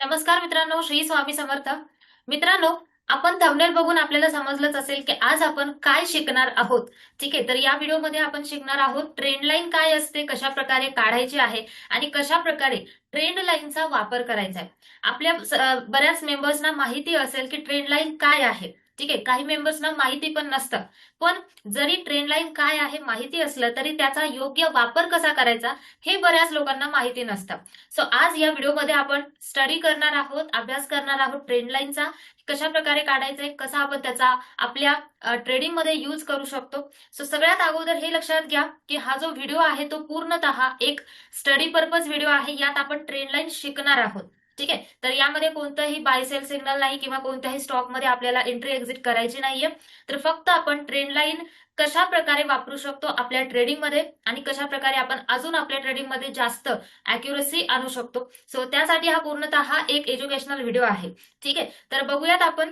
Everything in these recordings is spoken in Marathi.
नमस्कार मित्रांनो श्री स्वामी समर्थ. मित्रांनो आपण थंबनेल बघून आपल्याला समजलंच असेल की आज आपण काय शिकणार आहोत. ठीक आहे तर या व्हिडिओमध्ये आपण शिकणार आहोत ट्रेंड लाईन काय असते कशा प्रकारे काढायची आहे आणि कशा प्रकारे ट्रेंड लाईनचा वापर करायचा आहे. आपल्या बऱ्याच मेंबर्सना माहिती असेल की ट्रेंड लाईन काय आहे. ठीक आहे काही मेंबर्सना माहिती पण नसतं. पण जरी ट्रेंड लाईन काय आहे माहिती असलं तरी त्याचा योग्य वापर कसा करायचा हे बऱ्याच लोकांना माहिती नसतं. सो आज या व्हिडिओमध्ये आपण स्टडी करणार आहोत अभ्यास करणार आहोत ट्रेंड लाईनचा कशा प्रकारे काढायचंय कसा आपण त्याचा आपल्या ट्रेडिंगमध्ये यूज करू शकतो. सो सगळ्यात अगोदर हे लक्षात घ्या की हा जो व्हिडिओ आहे तो पूर्णतः एक स्टडी पर्पज व्हिडिओ आहे. यात आपण ट्रेंड लाईन शिकणार आहोत. ठीक आहे? तर यामध्ये कोणतंही बाय सेल सिग्नल नाही किंवा कोणत्याही स्टॉकमध्ये आपल्याला एंट्री एक्झिट करायची नाहीये. तर फक्त आपण ट्रेंड लाईन कशा प्रकारे वापरू शकतो आपल्या ट्रेडिंगमध्ये आणि कशा प्रकारे आपण अजून आपल्या ट्रेडिंगमध्ये जास्त अॅक्युरसी आणू शकतो. सो त्यासाठी हा पूर्णतः एक एज्युकेशनल व्हिडिओ आहे. ठीक आहे? तर बघूयात आपण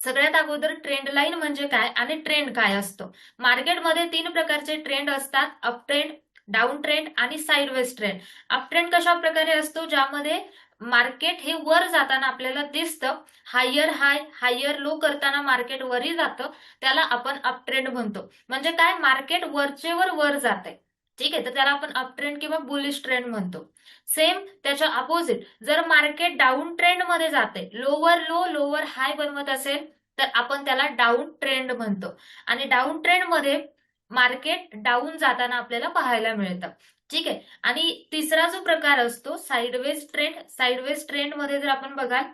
सगळ्यात अगोदर ट्रेंड लाईन म्हणजे काय आणि ट्रेंड काय असतो. मार्केटमध्ये तीन प्रकारचे ट्रेंड असतात. अप ट्रेंड डाऊन ट्रेंड आणि साईडवेज ट्रेंड अप ट्रेंड कशा प्रकारे असतो? ज्यामध्ये मार्केट हे वर जाताना आपल्याला दिसतं. हायर हाय हायर लो करताना मार्केट वरही जातं. त्याला आपण अप ट्रेंड म्हणतो. म्हणजे काय? मार्केट वरचेवर वर जात आहे ठीक आहे? तर त्याला आपण अप ट्रेंड किंवा बुलिश ट्रेंड म्हणतो. सेम त्याच्या अपोजिट जर मार्केट डाऊन ट्रेंडमध्ये जाते लोवर लो लोवर हाय बनवत असेल तर आपण त्याला डाऊन ट्रेंड म्हणतो. आणि डाऊन ट्रेंडमध्ये मार्केट डाऊन जाताना आपल्याला पाहायला मिळतं. ठीक आहे. आणि तिसरा जो प्रकार असतो साईडवेज ट्रेंड साईडवेज ट्रेंडमध्ये जर आपण बघाल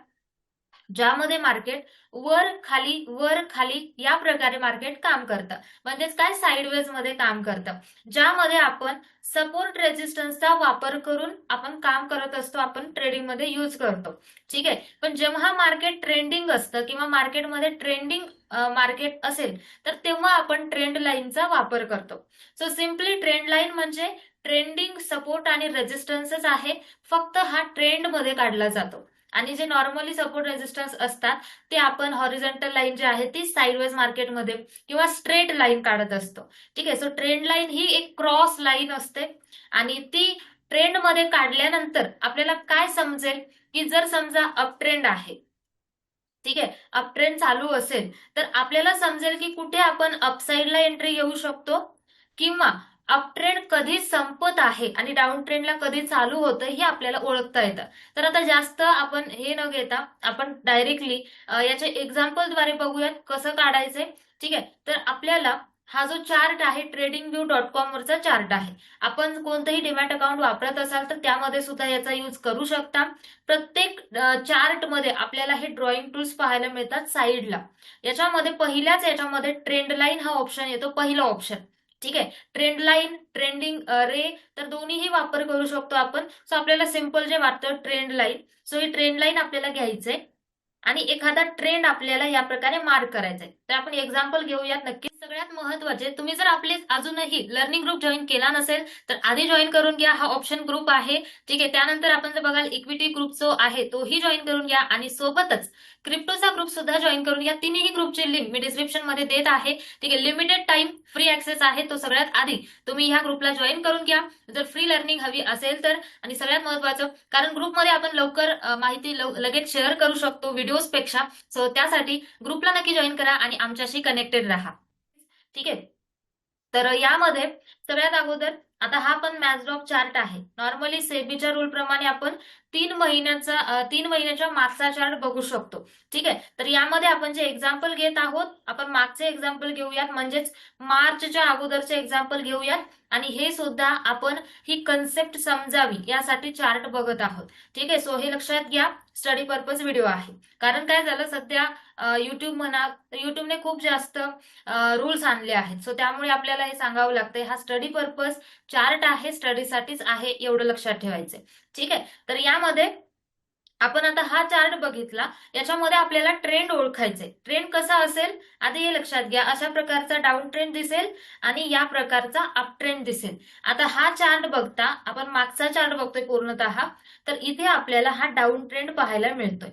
ज्यामध्ये मार्केट वर खाली वर खाली या प्रकारे मार्केट काम करतं. म्हणजेच काय? साईडवेजमध्ये काम करतं. ज्यामध्ये आपण सपोर्ट रेजिस्टन्सचा वापर करून आपण काम करत असतो आपण ट्रेडिंगमध्ये यूज करतो. ठीक आहे? पण जेव्हा मार्केट ट्रेंडिंग असतं किंवा मार्केटमध्ये ट्रेंडिंग मार्केट असेल तर तेव्हा आपण ट्रेंड लाईनचा वापर करतो. सो सिम्पली ट्रेंड लाईन म्हणजे ट्रेंडिंग सपोर्ट आणि रेजिस्टन्सच आहे. फक्त हा ट्रेंडमध्ये काढला जातो. आणि जे नॉर्मली सपोर्ट रेजिस्टन्स असतात ते आपण हॉरिझॉन्टल लाईन जी आहे ती साईडवेज मार्केटमध्ये किंवा स्ट्रेट लाईन काढत असतो. ठीक आहे? सो ट्रेंड लाईन ही एक क्रॉस लाईन असते. आणि ती ट्रेंडमध्ये काढल्यानंतर आपल्याला काय समजेल? की जर समजा अप ट्रेंड आहे ठीक आहे? अप ट्रेंड चालू असेल तर आपल्याला समजेल की कुठे आपण अपसाईडला एंट्री घेऊ शकतो किंवा अप ट्रेंड कधी संपत आहे आणि डाऊन ट्रेंडला कधी चालू होतं हे आपल्याला ओळखता येतं. तर आता जास्त आपण हे न घेता आपण डायरेक्टली याचे एक्झाम्पलद्वारे बघूयात कसं काढायचंय. ठीक आहे? तर आपल्याला हा जो चार्ट आहे ट्रेडिंग व्ह्यू डॉट कॉम वरचा चार्ट आहे. आपण कोणतंही डिमॅट अकाउंट वापरत असाल तर त्यामध्ये सुद्धा याचा यूज करू शकता. प्रत्येक चार्टमध्ये आपल्याला हे ड्रॉइंग टूल्स पाहायला मिळतात साईडला याच्यामध्ये पहिल्याच याच्यामध्ये ट्रेंड लाईन हा ऑप्शन येतो पहिला ऑप्शन ठीक आहे? ट्रेंड लाईन ट्रेंडिंग रे तर दोन्हीही वापर करू शकतो आपण. सो आपल्याला सिंपल जे वाटतं ट्रेंड लाईन सो ही ट्रेंड लाईन आपल्याला घ्यायचंय. आणि एखादा ट्रेंड आपल्याला या प्रकारे मार्क करायचा आहे तर आपण एक्झाम्पल घेऊयात. नक्की सगळ्यात महत्त्वाचे तुम्ही जर आपले अजूनही लर्निंग ग्रुप जॉईन केला नसेल तर आधी जॉईन करून घ्या. हा ऑप्शन ग्रुप आहे. ठीक आहे. त्यानंतर आपण जर बघाल इक्विटी ग्रुप जो आहे तोही जॉईन करून घ्या. आणि सोबतच क्रिप्टोचा ग्रुप सुद्धा जॉईन करून घ्या. तिन्ही ग्रुपची लिंक मी डिस्क्रिप्शनमध्ये देत आहे. ठीक आहे. लिमिटेड टाइम फ्री ऍक्सेस आहे तो सगळ्यात आधी. तुम्ही ह्या ग्रुपला जॉईन करून घ्या. जर फ्री लर्निंग हवी असेल तर. आणि सगळ्यात महत्वाचं कारण ग्रुपमध्ये आपण लवकर माहिती लगेच शेअर करू शकतो व्हिडिओजपेक्षा. सो त्यासाठी ग्रुपला नक्की जॉईन करा. आणि आमच्याशी कनेक्टेड राहा. ठीक आहे? तर यामध्ये सगळ्यात अगोदर आता हा पण मॅचडॉक चार्ट आहे. नॉर्मली सेबीच्या रूल प्रमाणे आपण तीन महिन्याचा तीन महिन्याच्या मागचा चार्ट बघू शकतो. ठीक आहे? तर यामध्ये आपण जे एक्झाम्पल घेत आहोत आपण मागचे एक्झाम्पल घेऊयात. म्हणजेच मार्चच्या अगोदरचे एक्झाम्पल घेऊयात. आणि हे सुद्धा आपण ही कन्सेप्ट समजावी यासाठी चार्ट बघत आहोत. ठीक आहे? सो हे लक्षात घ्या. स्टडी पर्पज व्हिडिओ आहे. कारण काय झालं? सध्या युट्यूब म्हणा युट्यूबने खूप जास्त रूल्स आणले आहेत. सो त्यामुळे आपल्याला हे सांगावं लागतंय. हा स्टडी पर्पज चार्ट आहे. स्टडीसाठीच आहे एवढं लक्षात ठेवायचंय. ठीक आहे? तर यामध्ये आपण आता हा चार्ट बघितला. याच्यामध्ये आपल्याला ट्रेंड ओळखायचे ट्रेंड कसा असेल? आधी हे लक्षात घ्या. अशा प्रकारचा डाऊन ट्रेंड दिसेल आणि या प्रकारचा अप ट्रेंड दिसेल. आता हा चार्ट बघता आपण मागचा चार्ट बघतोय पूर्णतः तर इथे आपल्याला हा डाऊन ट्रेंड पाहायला मिळतोय.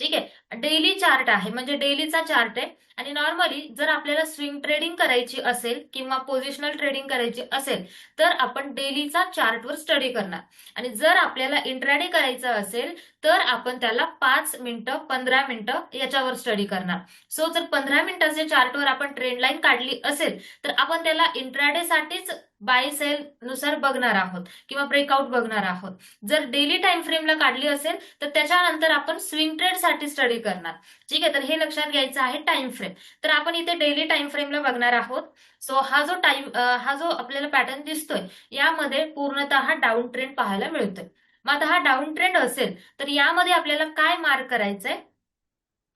ठीक आहे? डेली चार्ट आहे. म्हणजे डेलीचा चार्ट आहे. आणि नॉर्मली जर आपल्याला स्विंग ट्रेडिंग करायची असेल किंवा पोझिशनल ट्रेडिंग करायची असेल तर आपण डेलीचा चार्टवर स्टडी करणार. आणि जर आपल्याला इंट्राडे करायचं असेल तर आपण त्याला पाच मिनिटं पंधरा मिनिटं याच्यावर स्टडी करणार. सो जर पंधरा मिनिटाच्या चार्टवर आपण ट्रेंड लाईन काढली असेल तर आपण त्याला इंट्राडेसाठीच बाय सेल नुसार बघणार आहोत किंवा ब्रेकआउट बघणार आहोत. जर डेली टाइम फ्रेमला काढली असेल तर त्याच्यानंतर आपण स्विंग ट्रेडसाठी स्टडी करणार. ठीक आहे तर हे लक्षात घ्यायचं आहे टाइम फ्रेम तर आपण इथे डेली टाइम फ्रेमला बघणार आहोत. सो हा जो टाइम हा जो आपल्याला पॅटर्न दिसतोय यामध्ये पूर्णतः डाऊन ट्रेंड पाहायला मिळतोय. मग आता हा डाऊन ट्रेंड असेल तर यामध्ये आपल्याला काय मार्क करायचंय?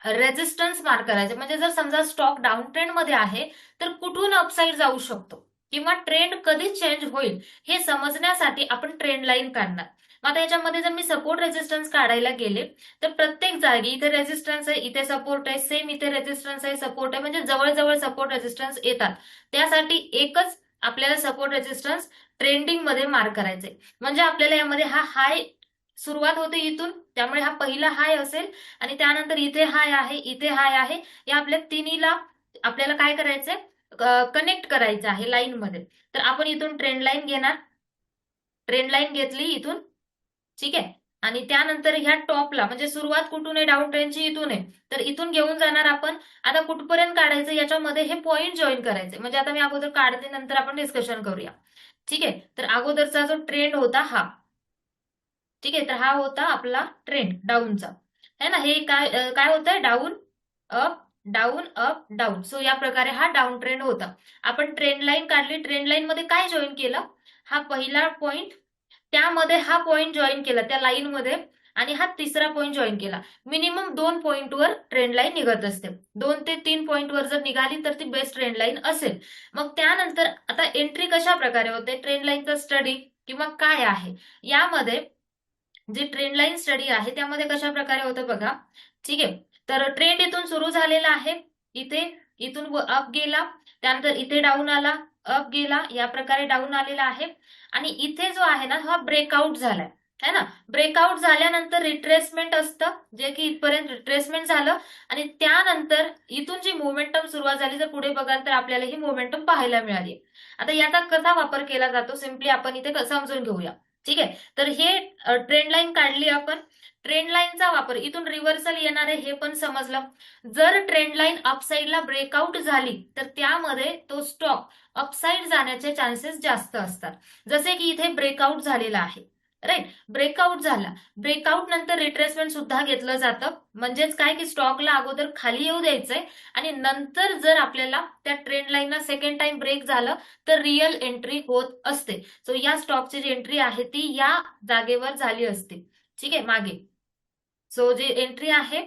रेजिस्टन्स मार्क करायचे म्हणजे जर समजा स्टॉक डाऊन ट्रेंडमध्ये आहे तर कुठून अपसाईड जाऊ शकतो? किंवा ट्रेंड कधी चेंज होईल हे समजण्यासाठी आपण ट्रेंड लाईन काढणार. मग आता याच्यामध्ये जर मी सपोर्ट रेजिस्टन्स काढायला गेले तर प्रत्येक जागी इथे रेजिस्टन्स आहे इथे सपोर्ट आहे सेम इथे रेजिस्टन्स आहे सपोर्ट आहे म्हणजे जवळजवळ सपोर्ट रेजिस्टन्स येतात. त्यासाठी एकच आपल्याला सपोर्ट रेजिस्टन्स ट्रेंडिंगमध्ये मार्क करायचे म्हणजे आपल्याला यामध्ये हा हाय सुरुवात होते इथून त्यामुळे हा पहिला हाय असेल आणि त्यानंतर इथे हाय आहे इथे हाय आहे या आपल्या तिन्हीला आपल्याला काय करायचंय? कनेक्ट करायचं आहे लाईन मध्ये. तर आपण इथून ट्रेंड लाईन घेणार. ट्रेंड लाईन घेतली इथून ठीक आहे? आणि त्यानंतर ह्या टॉपला म्हणजे सुरुवात कुठून आहे? डाऊन ट्रेंडची इथून आहे. तर इथून घेऊन जाणार आपण. आता कुठपर्यंत काढायचं? याच्यामध्ये हे पॉईंट जॉईन करायचे म्हणजे आता मी अगोदर काढते नंतर आपण डिस्कशन करूया. ठीक आहे? तर अगोदरचा जो ट्रेंड होता हा. ठीक आहे? तर हा होता आपला ट्रेंड डाऊनचा है ना? हे काय काय होतंय? Down up down up down so या प्रकारे हा डाऊन ट्रेंड होता. आपण ट्रेंड लाईन काढली. ट्रेंड लाईन मध्ये काय जॉईन केलं? हा पहिला पॉइंट त्यामध्ये हा पॉइंट जॉईन केला त्या लाईनमध्ये आणि हा तिसरा पॉइंट जॉईन केला. मिनिमम दोन पॉइंटवर ट्रेंड लाईन निघत असते. दोन ते तीन पॉइंटवर जर निघाली तर ती बेस्ट ट्रेंड लाईन असेल. मग त्यानंतर आता एंट्री कशा प्रकारे होते? ट्रेंड लाईनचा स्टडी किंवा काय आहे? यामध्ये जी ट्रेंड लाईन स्टडी आहे त्यामध्ये कशा प्रकारे होतं बघा. ठीक आहे? तर ट्रेंड इथून सुरू झालेला आहे. इथे इथून अप गेला. त्यानंतर इथे डाऊन आला. अप गेला या प्रकारे डाऊन आलेला आहे. आणि इथे जो आहे ना हा ब्रेकआउट झालाय. है ना? ब्रेकआउट झाल्यानंतर रिट्रेसमेंट असतं जे की इथपर्यंत रिट्रेसमेंट झालं. आणि त्यानंतर इथून जी मोमेंटम सुरुवात झाली जर पुढे बघाल तर आपल्याला ही मोमेंटम पाहायला मिळाली. आता याचा कसा वापर केला जातो? सिम्पली आपण इथे समजून घेऊया. ठीक आहे? तर हे ट्रेंड लाईन काढली आपण. ट्रेंड लाईनचा वापर इथून रिव्हर्सल येणार आहे हे पण समजलं. जर ट्रेंड लाईन अपसाईडला ब्रेकआउट झाली तर त्यामध्ये तो स्टॉक अपसाईड जाण्याचे चान्सेस जास्त असतात. जसे की इथे ब्रेकआउट झालेला आहे. राईट ब्रेकआउट झाला. ब्रेकआउट नंतर रिट्रेसमेंट सुद्धा घेतलं जातं. म्हणजेच काय? की स्टॉकला अगोदर खाली येऊ द्यायचंय. आणि नंतर जर आपल्याला त्या ट्रेंड लाईनला सेकंड टाइम ब्रेक झालं तर रिअल एंट्री होत असते. सो या स्टॉकची जी एंट्री आहे ती या जागेवर झाली असते. ठीक आहे? मागे. सो जी एंट्री आहे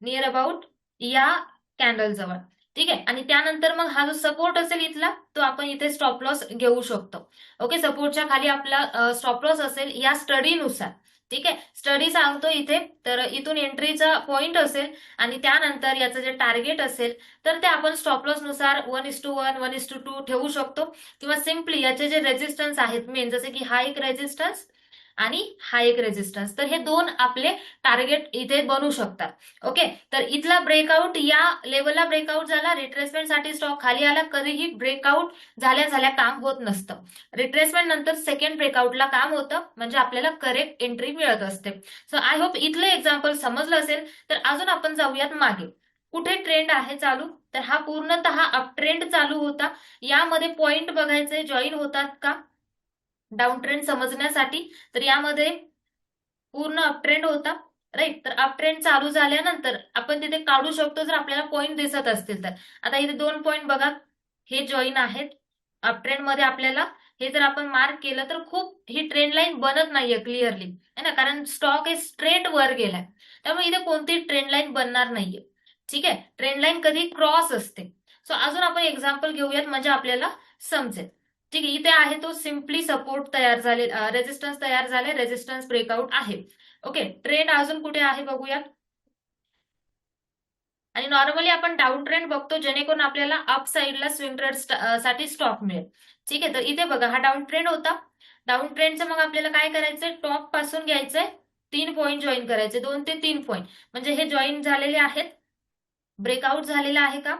नियर अबाउट या कॅन्डल जवळ. ठीक आहे? आणि त्यानंतर मग हा जो सपोर्ट असेल इथला तो आपण इथे स्टॉप लॉस घेऊ शकतो. ओके सपोर्टच्या खाली आपला स्टॉप लॉस असेल या स्टडीनुसार ठीक आहे? स्टडी सांगतो इथे तर इथून एंट्रीचा पॉइंट असेल आणि त्यानंतर याचं जे टार्गेट असेल तर ते आपण stop लॉसनुसार one is to one one is to two two शकतो. किंवा सिम्पली याचे जे रेजिस्टन्स आहेत मेन जसे की हा एक रेजिस्टन्स आणि हा एक रेजिस्टन्स तर हे दोन आपले टार्गेट इथे बनू शकतात. ओके तर इथला ब्रेकआउट या लेवलला ब्रेकआउट झाला. रिट्रेसमेंटसाठी स्टॉक खाली आला. कधीही ब्रेकआउट झाल्या झाल्या काम होत नसतं. रिट्रेसमेंट नंतर सेकंड ब्रेकआउटला काम होतं. म्हणजे आपल्याला करेक्ट एंट्री मिळत असते. सो आय होप इथलं एक्झाम्पल समजलं असेल. तर अजून आपण जाऊयात मागे. कुठे ट्रेंड आहे चालू? तर हा पूर्णतः अप ट्रेंड चालू होता. यामध्ये पॉइंट बघायचे जॉईन होतात का? डाऊन ट्रेंड समजण्यासाठी. तर यामध्ये पूर्ण अप ट्रेंड होता राईट तर अप ट्रेंड चालू झाल्यानंतर आपण तिथे काढू शकतो जर आपल्याला पॉईंट दिसत असतील तर. आता इथे दोन पॉईंट बघा. हे जॉईन आहेत. अप ट्रेंडमध्ये आपल्याला हे जर आपण मार्क केलं तर खूप ही ट्रेंड लाईन बनत नाहीये क्लिअरली है ना? कारण स्टॉक हे स्ट्रेट वर गेलाय. त्यामुळे इथे कोणती ट्रेंड लाईन बनणार नाहीये. ठीक आहे? ट्रेंड लाईन कधी क्रॉस असते. सो अजून आपण एक्झाम्पल घेऊयात. म्हणजे आपल्याला समजेल. ठीक आहे इथे आहे तो सिम्पली सपोर्ट तयार झाले रेजिस्टन्स तयार झाले रेजिस्टन्स ब्रेकआउट आहे. ओके ट्रेंड अजून कुठे आहे बघूयात. आणि नॉर्मली आपण डाऊन ट्रेंड बघतो जेणेकरून आपल्याला अप साईडला स्विंग ट्रेडसाठी स्टॉक मिळेल. ठीक आहे तर इथे बघा हा डाऊन ट्रेंड होता. डाऊन ट्रेंडचं मग आपल्याला काय करायचंय? टॉपपासून घ्यायचंय. तीन पॉईंट जॉईन करायचे दोन ते तीन पॉईंट म्हणजे हे जॉईन झालेले आहेत. ब्रेकआउट झालेला आहे का?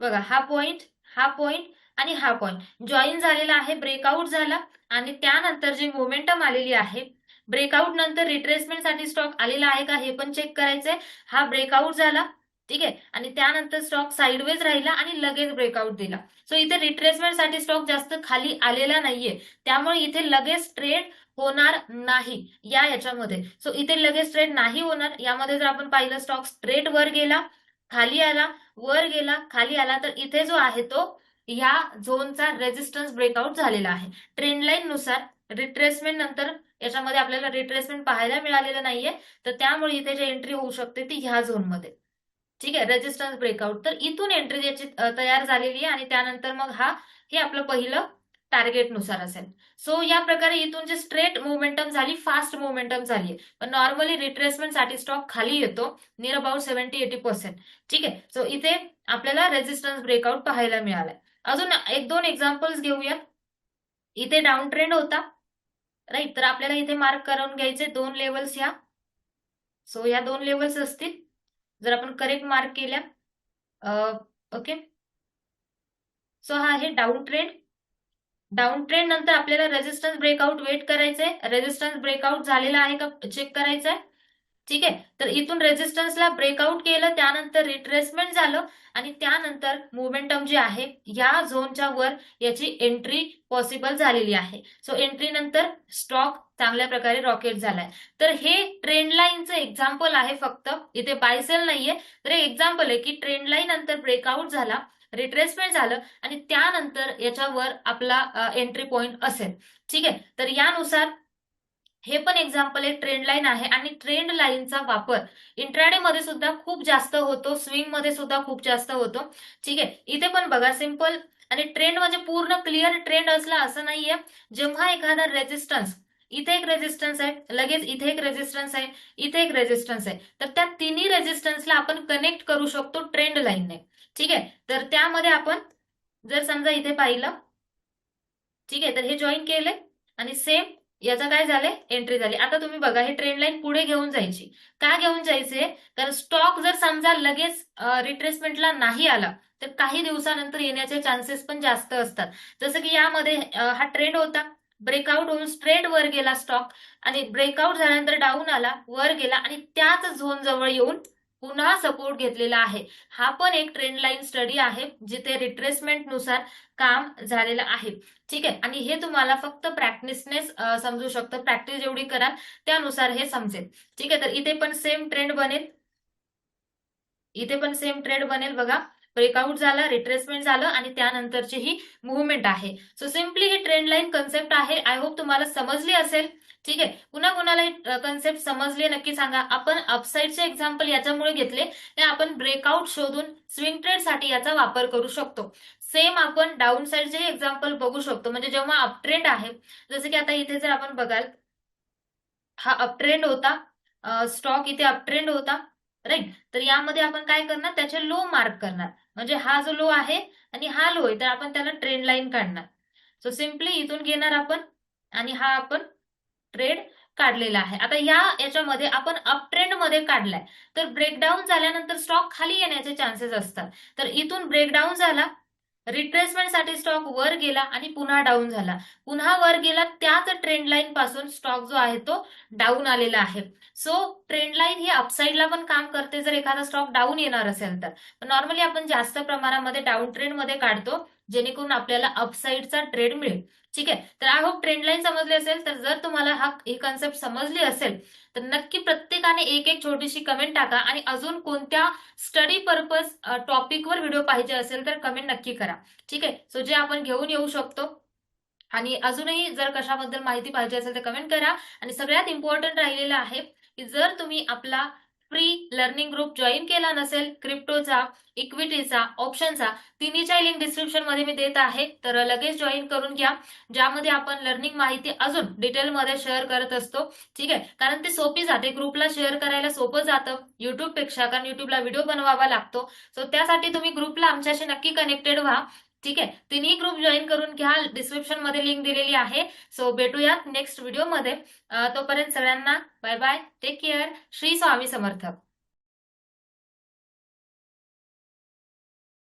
बघा हा पॉईंट हा पॉईंट आणि हा पॉईंट जॉईन झालेला आहे ब्रेकआउट झाला आणि त्यानंतर जी मोमेंटम आलेली आहे ब्रेकआउट नंतर रिट्रेसमेंटसाठी स्टॉक आलेला आहे का हे पण चेक करायचंय. हा ब्रेकआउट झाला ठीक आहे? आणि त्यानंतर स्टॉक साईडवेज राहिला आणि लगेच ब्रेकआउट दिला. सो इथे रिट्रेसमेंटसाठी स्टॉक जास्त खाली आलेला नाहीये. त्यामुळे इथे लगेच ट्रेड होणार नाही या याच्यामध्ये. सो इथे लगेच ट्रेड नाही होणार. यामध्ये जर आपण पाहिलं स्टॉक स्ट्रेट वर गेला खाली आला वर गेला खाली आला तर इथे जो आहे तो ह्या झोनचा रेजिस्टन्स ब्रेकआउट झालेला आहे. ट्रेंडलाईन नुसार रिट्रेसमेंट नंतर याच्यामध्ये आपल्याला रिट्रेसमेंट पाहायला मिळालेलं नाहीये. तर त्यामुळे इथे जी एंट्री होऊ शकते ती ह्या झोनमध्ये ठीक आहे? रेजिस्टन्स ब्रेकआउट तर इथून एंट्री याची तयार झालेली आहे आणि त्यानंतर मग हा हे आपलं पहिलं टार्गेटनुसार असेल. सो या प्रकारे इथून जे स्ट्रेट मुवमेंटम झाली फास्ट मुवमेंटम झाली पण नॉर्मली रिट्रेसमेंटसाठी स्टॉक खाली येतो near about seventy eighty percent ठीक आहे? सो इथे आपल्याला रेजिस्टन्स ब्रेकआउट पाहायला मिळालाय. अजून एक दोन एक्झाम्पल्स घेऊया इथे डाऊन ट्रेंड होता. राईट तर आपल्याला इथे मार्क करून घ्यायचे दोन लेवल्स ह्या. सो या दोन लेवल्स असतील. जर आपण करेक्ट मार्क केल्या. ओके सो हा आहे डाऊन ट्रेंड डाऊन ट्रेंड नंतर आपल्याला रेजिस्टन्स ब्रेकआउट वेट करायचंय. रेजिस्टन्स ब्रेकआउट झालेला आहे का? चेक करायचंय. ठीक आहे? तर इथून रेझिस्टन्सला ब्रेकआउट केलं त्यानंतर रिट्रेसमेंट झालं आणि त्यानंतर मुवमेंटम जे आहे या झोनच्या वर याची एंट्री पॉसिबल झालेली आहे. सो एंट्री नंतर स्टॉक चांगल्या प्रकारे रॉकेट झालाय. तर हे ट्रेंड लाईनचं एक्झाम्पल आहे फक्त. इथे बायसेल नाहीये. तर हे एक्झाम्पल आहे की ट्रेंड लाईन नंतर ब्रेकआउट झाला रिट्रेसमेंट झालं आणि त्यानंतर याच्यावर आपला एंट्री पॉइंट असेल. ठीक आहे? तर यानुसार हे पण एक्झाम्पल एक ट्रेंड लाईन आहे आणि ट्रेंड लाईनचा वापर. इंट्राडे मध्ये सुद्धा खूप जास्त होतो स्विंगमध्ये सुद्धा खूप जास्त होतो. ठीक आहे? इथे पण बघा सिंपल आणि ट्रेंड म्हणजे पूर्ण क्लिअर ट्रेंड असला असं नाहीये. जेव्हा एखादा रेजिस्टन्स इथे एक रेजिस्टन्स आहे लगेच इथे एक रेजिस्टन्स आहे इथे एक रेजिस्टन्स आहे. तर त्या तिन्ही रेजिस्टन्सला आपण कनेक्ट करू शकतो ट्रेंड लाईनने ठीक आहे? तर त्यामध्ये आपण जर समजा इथे पाहिलं ठीक आहे? तर हे जॉईन केले आणि सेम याचं काय झालंय? एंट्री झाली. आता तुम्ही बघा हे ट्रेंड लाईन पुढे घेऊन जायची. का घेऊन जायचे? कारण स्टॉक जर समजा लगेच रिट्रेसमेंटला नाही आला तर काही दिवसानंतर येण्याचे चान्सेस पण जास्त असतात. जसं की यामध्ये हा ट्रेंड होता. ब्रेकआउट होऊन स्ट्रेट वर गेला स्टॉक आणि ब्रेकआउट झाल्यानंतर डाऊन आला वर गेला आणि त्याच झोन जवळ येऊन पुन्हा सपोर्ट घेतलेला आहे. हा पण एक ट्रेंड लाईन स्टडी आहे जिथे रिट्रेसमेंटनुसार काम झालेलं आहे. ठीक आहे? आणि हे तुम्हाला फक्त प्रॅक्टिसनेच समजू शकतं. प्रॅक्टिस जेवढी कराल त्यानुसार हे समजेल. ठीक आहे? तर इथे पण सेम ट्रेंड बनेल. इथे पण सेम ट्रेंड बनेल बघा. ब्रेकआउट झाला रिट्रेसमेंट झालं आणि त्यानंतरची ही मुवमेंट आहे. सो सिम्पली ही ट्रेंड लाईन कन्सेप्ट आहे. आय होप तुम्हाला समजली असेल. ठीक आहे? पुन्हा कुणाला कन्सेप्ट समजले नक्की सांगा. आपण अपसाईडचे एक्झाम्पल याच्यामुळे घेतले ते आपण ब्रेकआउट शोधून स्विंग ट्रेडसाठी याचा वापर करू शकतो. सेम आपण डाऊन साईडचे एक्झाम्पल बघू शकतो. म्हणजे जेव्हा अपट्रेंड आहे जसं की आता इथे जर आपण बघाल हा अपट्रेंड होता स्टॉक इथे अपट्रेंड होता राईट तर यामध्ये आपण काय करणार? त्याचे लो मार्क करणार. म्हणजे हा जो लो आहे आणि हा लो आहे तर आपण त्याला ट्रेंड लाईन काढणार. सो सिम्पली इथून घेणार आपण आणि हा आपण ट्रेड काढलेला आहे. आता या याच्यामध्ये आपण अप ट्रेंडमध्ये काढलाय. तर ब्रेकडाऊन झाल्यानंतर स्टॉक खाली येण्याचे चान्सेस असतात. तर इथून ब्रेकडाऊन झाला रिट्रेसमेंटसाठी स्टॉक वर गेला आणि पुन्हा डाऊन झाला. पुन्हा वर गेला त्याच ट्रेंड लाईन पासून स्टॉक जो आहे तो डाऊन आलेला आहे. सो ट्रेंड लाईन ही अपसाईडला पण काम करते जर एखादा स्टॉक डाऊन येणार असेल तर. नॉर्मली आपण जास्त प्रमाणामध्ये डाऊन ट्रेंडमध्ये काढतो. जेणेकरून आपल्याला अपसाईडचा ट्रेड मिळेल. ठीक आहे? तर आय होप ट्रेंड लाईन समजली असेल. तर जर तुम्हाला हा ही कन्सेप्ट समजली असेल तर नक्की प्रत्येकाने एक एक छोटीशी कमेंट टाका आणि अजून कोणत्या स्टडी पर्पज टॉपिकवर व्हिडिओ पाहिजे असेल तर कमेंट नक्की करा. ठीक आहे? सो जे आपण घेऊन येऊ शकतो आणि अजूनही जर कशाबद्दल माहिती पाहिजे असेल तर कमेंट करा. आणि सगळ्यात इम्पॉर्टंट राहिलेलं आहे की जर तुम्ही आपला फ्री लर्निंग ग्रुप जॉईन केला नसेल क्रिप्टोचा इक्विटीचा ऑप्शनचा तिन्हीच्या लिंक डिस्क्रिप्शनमध्ये मी देत आहे. तर लगेच जॉईन करून घ्या ज्यामध्ये आपण लर्निंग माहिती अजून डिटेलमध्ये शेअर करत असतो. ठीक आहे? कारण ते सोपी जाते. ग्रुपला शेअर करायला सोपं जातं. युट्यूबपेक्षा कारण युट्यूबला व्हिडिओ बनवावा लागतो. सो त्यासाठी तुम्ही ग्रुपला आमच्याशी नक्की कनेक्टेड व्हा. ठीक आहे? तिन्ही ग्रुप जॉईन करून घ्या. डिस्क्रिप्शनमध्ये लिंक दिलेली आहे. सो भेटूयात नेक्स्ट व्हिडिओमध्ये तोपर्यंत सगळ्यांना bye bye take care Shri Swami समर्थक